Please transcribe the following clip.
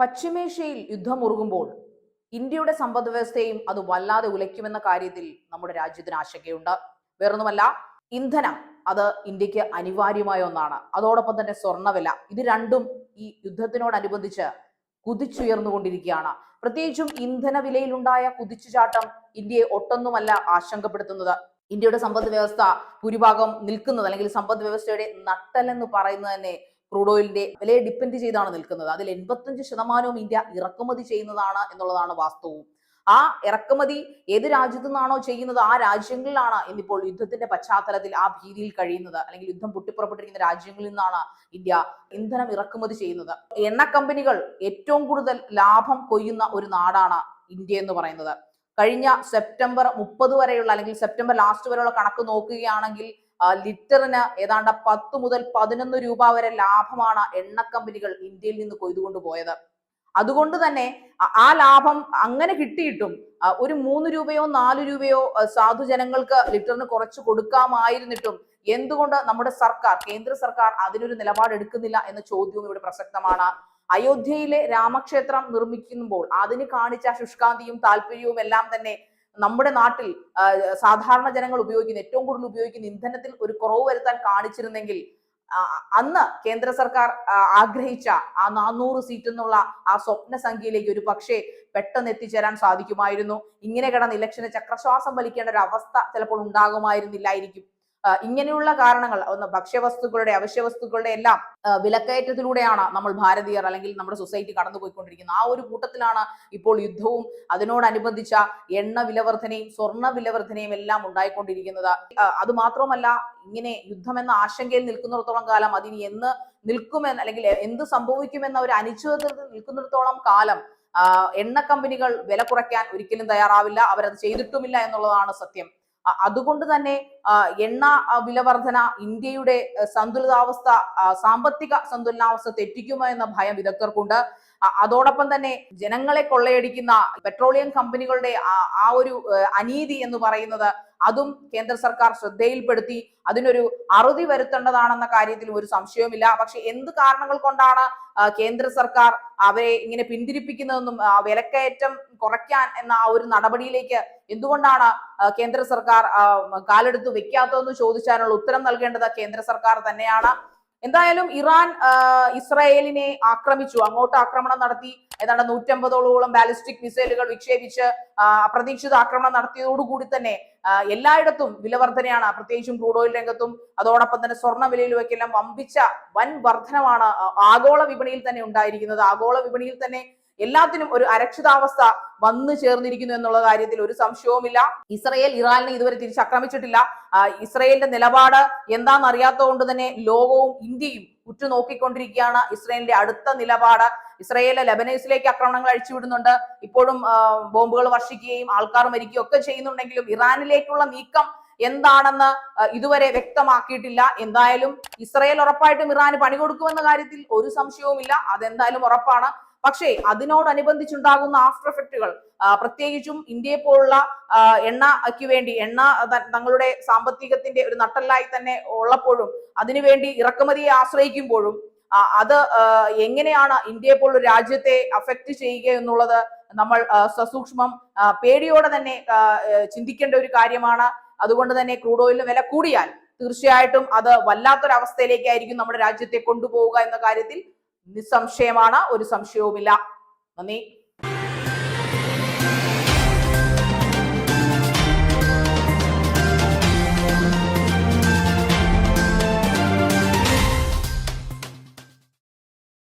പശ്ചിമേഷ്യയിൽ യുദ്ധമുറുകുമ്പോൾ ഇന്ത്യയുടെ സമ്പദ് വ്യവസ്ഥയും അത് വല്ലാതെ ഉലയ്ക്കുമെന്ന കാര്യത്തിൽ നമ്മുടെ രാജ്യത്തിന് ആശങ്കയുണ്ട്. വേറൊന്നുമല്ല ഇന്ധനം അത് ഇന്ത്യയ്ക്ക് അനിവാര്യമായ ഒന്നാണ്. അതോടൊപ്പം തന്നെ സ്വർണവില ഇത് രണ്ടും ഈ യുദ്ധത്തിനോടനുബന്ധിച്ച് കുതിച്ചുയർന്നുകൊണ്ടിരിക്കുകയാണ്. പ്രത്യേകിച്ചും ഇന്ധന വിലയിലുണ്ടായ കുതിച്ചുചാട്ടം ഇന്ത്യയെ ഒട്ടൊന്നുമല്ല ആശങ്കപ്പെടുത്തുന്നത്. ഇന്ത്യയുടെ സമ്പദ് വ്യവസ്ഥ ഭൂരിഭാഗം നിൽക്കുന്നത് അല്ലെങ്കിൽ സമ്പദ് വ്യവസ്ഥയുടെ നട്ടലെന്ന് പറയുന്നത് തന്നെ ക്രൂഡ് ഓയിലിന്റെ വിലയെ ഡിപ്പെൻഡ് ചെയ്താണ് നിൽക്കുന്നത്. അതിൽ എൺപത്തഞ്ച് ശതമാനവും ഇന്ത്യ ഇറക്കുമതി ചെയ്യുന്നതാണ് എന്നുള്ളതാണ് വാസ്തവവും. ആ ഇറക്കുമതി ഏത് രാജ്യത്തു നിന്നാണോ ചെയ്യുന്നത് ആ രാജ്യങ്ങളിലാണ് ഇന്നിപ്പോൾ യുദ്ധത്തിന്റെ പശ്ചാത്തലത്തിൽ ആ ഭീതിയിൽ കഴിയുന്നത്. അല്ലെങ്കിൽ യുദ്ധം പൊട്ടിപ്പുറപ്പെട്ടിരിക്കുന്ന രാജ്യങ്ങളിൽ നിന്നാണ് ഇന്ത്യ ഇന്ധനം ഇറക്കുമതി ചെയ്യുന്നത്. എണ്ണ കമ്പനികൾ ഏറ്റവും കൂടുതൽ ലാഭം കൊയ്യുന്ന ഒരു നാടാണ് ഇന്ത്യ എന്ന് പറയുന്നത്. കഴിഞ്ഞ സെപ്റ്റംബർ മുപ്പത് വരെയുള്ള അല്ലെങ്കിൽ സെപ്റ്റംബർ ലാസ്റ്റ് വരെയുള്ള കണക്ക് നോക്കുകയാണെങ്കിൽ ലിറ്ററിന് ഏതാണ്ട് പത്ത് മുതൽ പതിനൊന്ന് രൂപ വരെ ലാഭമാണ് എണ്ണ കമ്പനികൾ ഇന്ത്യയിൽ നിന്ന് കൊയ്തുകൊണ്ട് പോയത്. അതുകൊണ്ട് തന്നെ ആ ലാഭം അങ്ങനെ കിട്ടിയിട്ടും ഒരു മൂന്ന് രൂപയോ നാല് രൂപയോ സാധു ജനങ്ങൾക്ക് ലിറ്ററിന് കുറച്ച് കൊടുക്കാമായിരുന്നിട്ടും എന്തുകൊണ്ട് നമ്മുടെ സർക്കാർ കേന്ദ്ര സർക്കാർ അതിനൊരു നിലപാടെടുക്കുന്നില്ല എന്ന ചോദ്യവും ഇവിടെ പ്രസക്തമാണ്. അയോധ്യയിലെ രാമക്ഷേത്രം നിർമ്മിക്കുമ്പോൾ അതിന് കാണിച്ച ശുഷ്കാന്തിയും താല്പര്യവും എല്ലാം തന്നെ നമ്മുടെ നാട്ടിൽ സാധാരണ ജനങ്ങൾ ഉപയോഗിക്കുന്ന ഏറ്റവും കൂടുതൽ ഉപയോഗിക്കുന്ന ഇന്ധനത്തിൽ ഒരു കുറവ് വരുത്താൻ കാണിച്ചിരുന്നെങ്കിൽ അന്ന് കേന്ദ്ര സർക്കാർ ആഗ്രഹിച്ച ആ നാനൂറ് സീറ്റ് എന്നുള്ള ആ സ്വപ്ന സംഖ്യയിലേക്ക് ഒരു പക്ഷേ പെട്ടെന്ന് എത്തിച്ചേരാൻ സാധിക്കുമായിരുന്നു. ഇങ്ങനെ കിടന്ന് ഇലക്ഷന് ചക്രശ്വാസം വലിക്കേണ്ട ഒരു അവസ്ഥ ചിലപ്പോൾ ഉണ്ടാകുമായിരുന്നില്ലായിരിക്കും. ഇങ്ങനെയുള്ള കാരണങ്ങൾ ഒന്ന് ഭക്ഷ്യവസ്തുക്കളുടെ അവശ്യവസ്തുക്കളുടെ എല്ലാം വിലക്കയറ്റത്തിലൂടെയാണ് നമ്മൾ ഭാരതീയർ അല്ലെങ്കിൽ നമ്മുടെ സൊസൈറ്റി കടന്നുപോയിക്കൊണ്ടിരിക്കുന്നത്. ആ ഒരു കൂട്ടത്തിലാണ് ഇപ്പോൾ യുദ്ധവും അതിനോടനുബന്ധിച്ച എണ്ണ വിലവർദ്ധനയും സ്വർണ വിലവർദ്ധനയും എല്ലാം ഉണ്ടായിക്കൊണ്ടിരിക്കുന്നത്. അത് മാത്രമല്ല ഇങ്ങനെ യുദ്ധം എന്ന ആശങ്കയിൽ നിൽക്കുന്നിടത്തോളം കാലം അതിന് എന്ന് നിൽക്കുമെന്ന് അല്ലെങ്കിൽ എന്ത് സംഭവിക്കുമെന്ന ഒരു അനിശ്ചിതത്വത്തിൽ നിൽക്കുന്നിടത്തോളം കാലം എണ്ണ കമ്പനികൾ വില കുറയ്ക്കാൻ ഒരിക്കലും തയ്യാറാവില്ല. അവരത് ചെയ്തിട്ടുമില്ല എന്നുള്ളതാണ് സത്യം. അതുകൊണ്ട് തന്നെ എണ്ണ വില വർധന ഇന്ത്യയുടെ സന്തുലിതാവസ്ഥ സാമ്പത്തിക സന്തുലനാവസ്ഥ തെറ്റിക്കുമോ എന്ന ഭയം വിദഗ്ധർക്കുണ്ട്. അതോടൊപ്പം തന്നെ ജനങ്ങളെ കൊള്ളയടിക്കുന്ന പെട്രോളിയം കമ്പനികളുടെ ആ ഒരു അനീതി എന്ന് പറയുന്നത് അതും കേന്ദ്ര സർക്കാർ ശ്രദ്ധയിൽപ്പെടുത്തി. അതിനൊരു അറുതി വരുത്തേണ്ടതാണെന്ന കാര്യത്തിൽ ഒരു സംശയവുമില്ല. പക്ഷെ എന്ത് കാരണങ്ങൾ കൊണ്ടാണ് കേന്ദ്ര സർക്കാർ അവരെ ഇങ്ങനെ പിന്തിരിപ്പിക്കുന്നതെന്നും വിലക്കയറ്റം കുറയ്ക്കാൻ എന്ന ആ ഒരു നടപടിയിലേക്ക് എന്തുകൊണ്ടാണ് കേന്ദ്ര സർക്കാർ കാലെടുത്ത് വെക്കാത്തതെന്ന് ചോദിച്ചാലുള്ള ഉത്തരം നൽകേണ്ടത് കേന്ദ്ര സർക്കാർ തന്നെയാണ്. എന്തായാലും ഇറാൻ ഇസ്രായേലിനെ ആക്രമിച്ചു. അങ്ങോട്ട് ആക്രമണം നടത്തി. ഏതാണ്ട് നൂറ്റമ്പതോളം ബാലിസ്റ്റിക് മിസൈലുകൾ വിക്ഷേപിച്ച് അപ്രതീക്ഷിത ആക്രമണം നടത്തിയതോടുകൂടി തന്നെ എല്ലായിടത്തും വിലവർധനയാണ് പ്രത്യേകിച്ചും ക്രൂഡ് ഓയിൽ രംഗത്തും അതോടൊപ്പം തന്നെ സ്വർണ വിലയിലുമൊക്കെല്ലാം വമ്പിച്ച വൻ വർധനമാണ് ആഗോള വിപണിയിൽ തന്നെ ഉണ്ടായിരിക്കുന്നത്. ആഗോള വിപണിയിൽ തന്നെ എല്ലാത്തിനും ഒരു അരക്ഷിതാവസ്ഥ വന്നു ചേർന്നിരിക്കുന്നു എന്നുള്ള കാര്യത്തിൽ ഒരു സംശയവുമില്ല. ഇസ്രയേൽ ഇറാനെ ഇതുവരെ തിരിച്ചാക്രമിച്ചിട്ടില്ല. ഇസ്രയേലിന്റെ നിലപാട് എന്താണെന്ന് അറിയാത്തതുകൊണ്ട് തന്നെ ലോകവും ഇന്ത്യയും ഉറ്റുനോക്കിക്കൊണ്ടിരിക്കുകയാണ്. ഇസ്രയേലിന്റെ അടുത്ത നിലപാട് ഇസ്രയേൽ ലെബനൈസിലേക്ക് ആക്രമണങ്ങൾ അഴിച്ചുവിടുന്നുണ്ട്. ഇപ്പോഴും ബോംബുകൾ വർഷിക്കുകയും ആൾക്കാർ മരിക്കുകയും ഒക്കെ ചെയ്യുന്നുണ്ടെങ്കിലും ഇറാനിലേക്കുള്ള നീക്കം എന്താണെന്ന് ഇതുവരെ വ്യക്തമാക്കിയിട്ടില്ല. എന്തായാലും ഇസ്രയേൽ ഉറപ്പായിട്ടും ഇറാന് പണി കൊടുക്കുമെന്ന കാര്യത്തിൽ ഒരു സംശയവുമില്ല. അതെന്തായാലും ഉറപ്പാണ്. പക്ഷേ അതിനോടനുബന്ധിച്ചുണ്ടാകുന്ന ആഫ്റ്റർ എഫക്റ്റുകൾ പ്രത്യേകിച്ചും ഇന്ത്യയെ പോലുള്ള എണ്ണയ്ക്ക് വേണ്ടി എണ്ണ തങ്ങളുടെ സാമ്പത്തികത്തിന്റെ ഒരു നട്ടല്ലായി തന്നെ ഉള്ളപ്പോഴും അതിനുവേണ്ടി ഇറക്കുമതിയെ ആശ്രയിക്കുമ്പോഴും അത് എങ്ങനെയാണ് ഇന്ത്യയെ പോലുള്ള രാജ്യത്തെ അഫക്റ്റ് ചെയ്യുക എന്നുള്ളത് നമ്മൾ സസൂക്ഷ്മം പേടിയോടെ തന്നെ ചിന്തിക്കേണ്ട ഒരു കാര്യമാണ്. അതുകൊണ്ട് തന്നെ ക്രൂഡ് ഓയിലിന് വില കൂടിയാൽ തീർച്ചയായിട്ടും അത് വല്ലാത്തൊരവസ്ഥയിലേക്കായിരിക്കും നമ്മുടെ രാജ്യത്തെ കൊണ്ടുപോവുക എന്ന കാര്യത്തിൽ നിസ്സംശയമാണ് ഒരു സംശയവുമില്ല. നന്ദി.